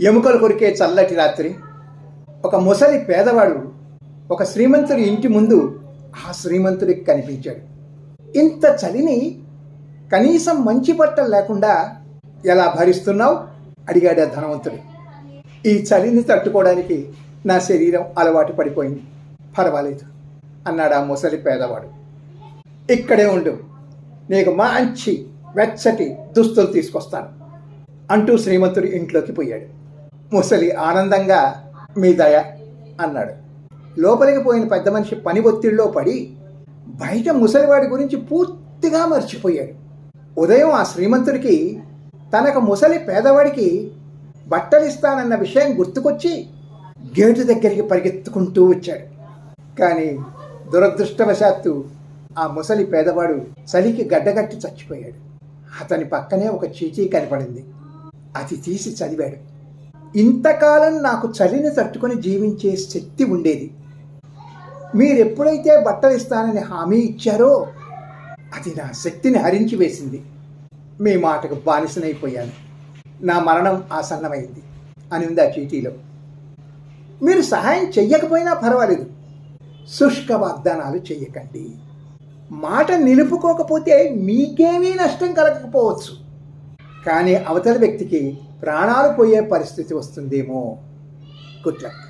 ఎముకలు కొరికే చల్లటి రాత్రి. ఒక ముసలి పేదవాడు ఒక శ్రీమంతుడి ఇంటి ముందు ఆ శ్రీమంతుడికి కనిపించాడు. ఇంత చలిని కనీసం మంచి బట్టలు లేకుండా ఎలా భరిస్తున్నావు? అడిగాడు ఆ ధనవంతుడు. ఈ చలిని తట్టుకోవడానికి నా శరీరం అలవాటు పడిపోయింది. పర్వాలేదు అన్నాడు ఆ ముసలి పేదవాడు. ఇక్కడే ఉండు నీకు మంచి వెచ్చటి దుస్తులు తీసుకొస్తాను అంటూ శ్రీమంతుడు ఇంట్లోకి పోయాడు. ముసలి ఆనందంగా మీ దయ అన్నాడు. లోపలికి పోయిన పెద్ద మనిషి పని ఒత్తిడిలో పడి బయట ముసలివాడి గురించి పూర్తిగా మర్చిపోయాడు. ఉదయం ఆ శ్రీమంతుడికి తనకు ముసలి పేదవాడికి బట్టలిస్తానన్న విషయం గుర్తుకొచ్చి గేటు దగ్గరికి పరిగెత్తుకుంటూ వచ్చాడు. కానీ దురదృష్టవశాత్తు ఆ ముసలి పేదవాడు చలికి గడ్డగట్టి చచ్చిపోయాడు. అతని పక్కనే ఒక చీటీ కనపడింది. అది తీసి చదివాడు. ఇంతకాలం నాకు చలిని తట్టుకొని జీవించే శక్తి ఉండేది. మీరెప్పుడైతే బట్టలు ఇస్తానని హామీ ఇచ్చారో అది నా శక్తిని హరించి వేసింది. మీ మాటకు బానిసనైపోయాను. నా మరణం ఆసన్నమైంది అని ఉంది ఆ చీటీలో. మీరు సహాయం చెయ్యకపోయినా పర్వాలేదు. శుష్క వాగ్దానాలు చెయ్యకండి. మాట నిలుపుకోకపోతే మీకేమీ నష్టం కలగకపోవచ్చు. కానీ అవతల వ్యక్తికి ప్రాణాలు పోయే పరిస్థితి వస్తుందేమో? Good luck